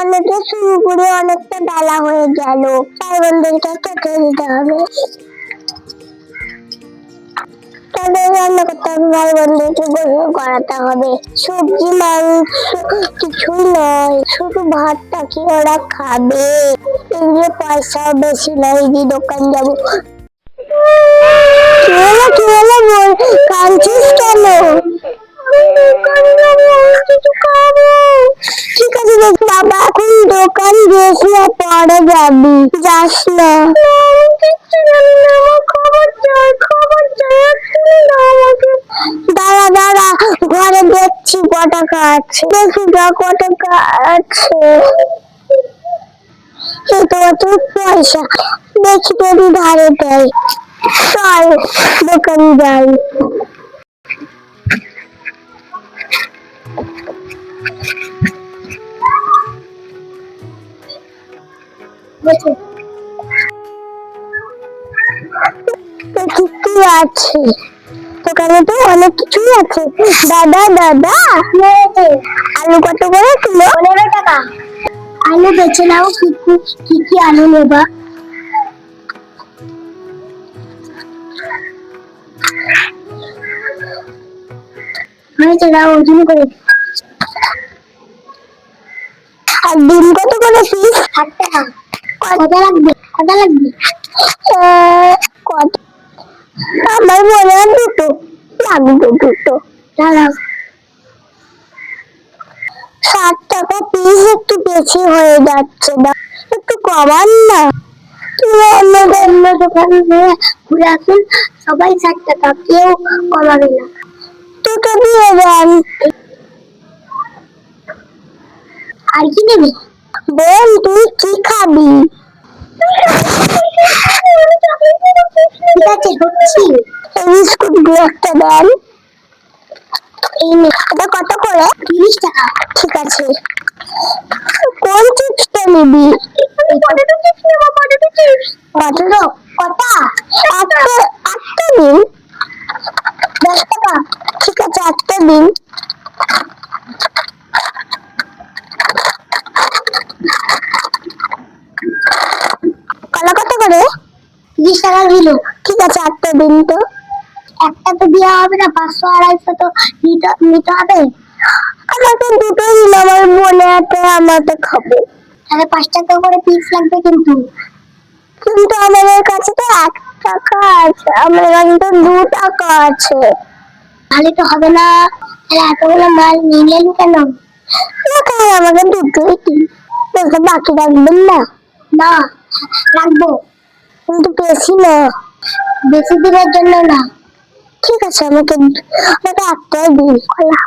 অনেকে শুরু করে অনেকটা ডালা হয়ে গেল। ভাই বোনদেরকে কেটে দিতে হবে। সবজি, মাংস কিছুই নয়, শুধু ভাতটা কি ওরা খাবে? এগুলো পয়সাও বেশি নয় যে দোকান যাব। কি হলো কি হলো বল, কাঁদছিস কেন? ঠিক আছে বাবা এখন দোকান গেছ না পরে যাবি। যাস না। দাঁড়া দাঁড়া ঘরে দেখছি ক টাকা আছে দেখি গা ক টাকা আছে। এই তো পয়সা। দেখি যদি ধারে দেয়। চল দোকান যাই। কি আছে। দোকানে তো অনেক কিছুই আছে। দাদা দাদা আলু কত করে কিলো? পনেরো টাকা। আলু বেছে নাও কি কি কি কি আলু নেবা? হয়েছে দাও ওজন করে। আর ডিম কত করে পিস ষাট টাকা। আমার মনে হয় দুটো, লাগবে দুটো। ষাট টাকা পিস একটু বেশি হয়ে যাচ্ছে না, একটু কমান না। অন্য অন্য দোকানে ঘুরে আসুন, সবাই ষাট টাকা কেউ কমাবে না। দুটো দিয়ে দেন। কি নেবে? বল তুই কি খাবি? ঠিক আছে হচ্ছি। বিস্কুটগুলো একটা দেন এই এটা কত করে? তিরিশ টাকা। ঠিক আছে। কোন চিপসটা নিবি? পটেটো চিপস নেব পটেটো চিপস। পটেটো? কটা? একটা একটা দিন। দশ টাকা। ঠিক আছে একটা দিন কলা কত করে? তিরিশ টাকা ঠিক আছে, একটা দিন তো একটা তো দেওয়া হবে না, পাঁচশো আড়াইশো তো নিতে নিতে হবে। আমাকে দুটো দিন আমার খাব। তাহলে পাঁচ টাকা করে পিস লাগবে কিন্তু। কিন্তু আমাদের কাছে তো এক টাকা আছে, আমাদের কাছে তো দু টাকা আছে। তাহলে তো হবে না, তাহলে এতগুলো মাল নিলেন কেন? আমাকে দুটোই দিন। বাকি রাখবেন না? না, রাখব। কিন্তু বেশি না, বেশি দিনের জন্য না। ঠিক আছে, আমাকে আমাকে একটাই দিন খোলা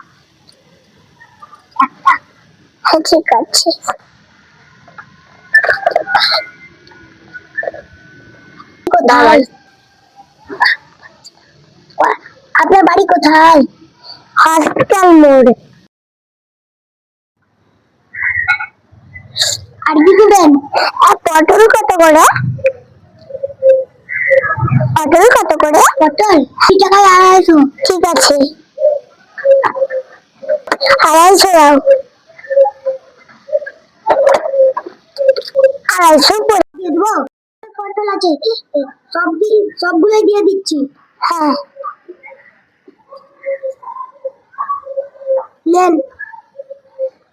হ্যাঁ ঠিক আছে। কোথায়? আপনার বাড়ি কোথায়? হসপিটাল মোড়। আর কি দেবেন? পটল কত করে? পটল কত করে? পটল দুই টাকায় আড়াইশো ঠিক আছে। আড়াইশো দাও। আড়াইশো করে দিয়ে দেবো। পটল আছে। সব সবগুলোই দিয়ে দিচ্ছি। হ্যাঁ। নেন।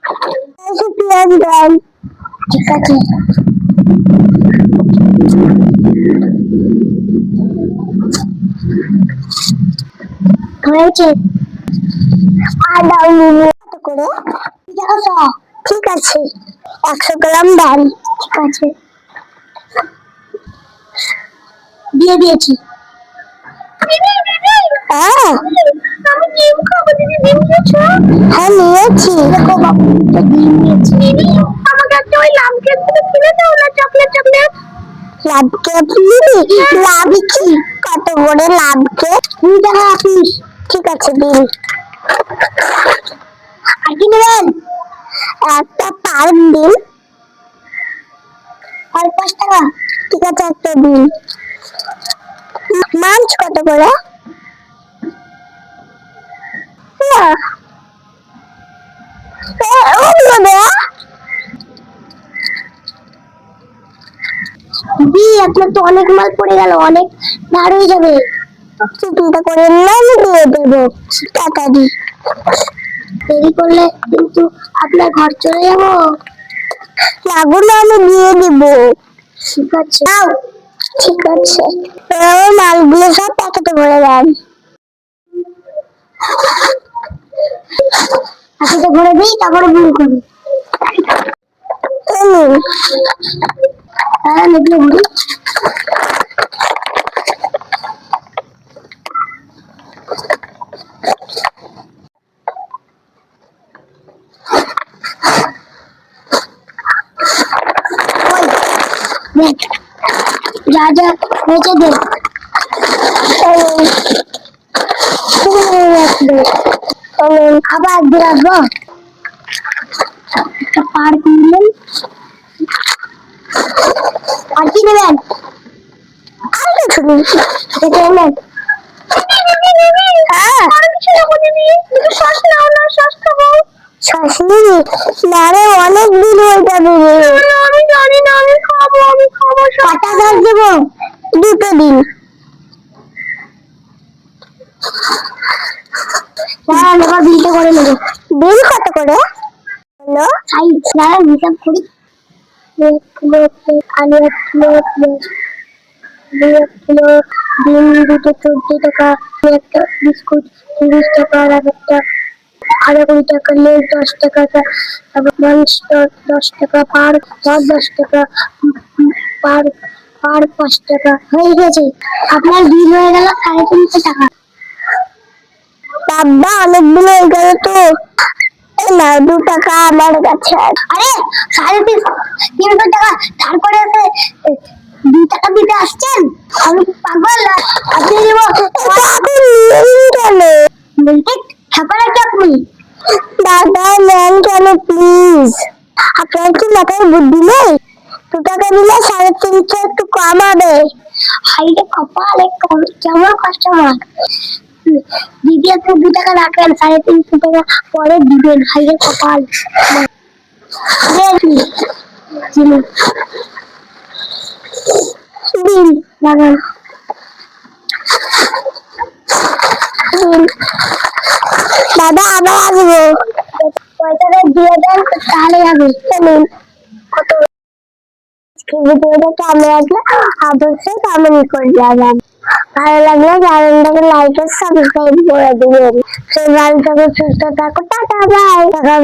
আড়াইশো পেঁয়াজ দেন। ঠিক আছে। হয়েছে? আদা করে। ঠিক আছে। একশো গ্রাম ডাল ঠিক আছে। দিয়ে দিয়েছি। হ্যাঁ। হ্যাঁ নিয়েছি। আমাকে একটা ওই লাভ কেক কিনে দাও না চকলেট চকলেট? Love cake? নিবি লাভ কি? কত করে লাভ কেক? পিস। ঠিক আছে, দিন। আর কি নেবেন একটা পার্ক দিন। আর পাঁচ টাকা। ঠিক আছে, একটা দিন। মাছ কত করে? আপনার তো অনেক মাল পড়ে গেল, অনেক ভার হয়ে যাবে। চিন্তা করেন না আমি দিয়ে দেবো। তাড়াতাড়ি দেরি করলে কিন্তু আপনার ঘর চলে যাব। লাগুলো আমি দিয়ে দিব। ঠিক আছে। ঠিক আছে। এবার মালগুলো সব প্যাকেটে ভরে দেন প্যাকেটে ভরে দিই তারপরে বিল করি। হ্যাঁ এগুলো যা যা বেঁচে দে হ্যাঁ। শ্বাস না নিবি? না অনেক দিন হয়ে যাবে রে আমি জানি না আমি খাব আমি খাব কটা দেবো, দুটো দিন টাকা বিস্কুট তিরিশ টাকা, আর একটা আধা কুড়ি টাকা লেস দশ টাকা তারপর দশ- টাকা, পার দশ টাকা, পার পার পাঁচ টাকা। হয়ে গেছে। আপনার বিল হয়ে গেল সাড়ে তিনশো টাকা। বাবা অনেকগুলো হয়ে গেল তো। না দু টাকা আমার কাছে আরে সাড়ে তিন তিনশো টাকা। তারপরে দু টাকা দিতে আসছেন? আমি পাগল আপনি দিব বলতে দাদা নেন কেন প্লিজ আপনার কি মাথায় বুদ্ধি নেই? দু টাকা দিলে সাড়ে তিনশো একটু কম হবে। হাইরে কপাল কেমন কাস্টমার দিদি আপনি দু টাকা রাখেন, সাড়ে তিনশো টাকা পরে দিবেন, হাইরে কপাল। দাদা আবার আসব। পয়সাটা দিয়ে দেন, তাহলে চলুন। কত ভিডিওটা কেমন লাগল অবশ্যই করে ভালো লাগলে চ্যানেলটাকে লাইক আর সাবস্ক্রাইব করে দিবেন সেই ভালো সুস্থ থাকো টাটা বাই দেখা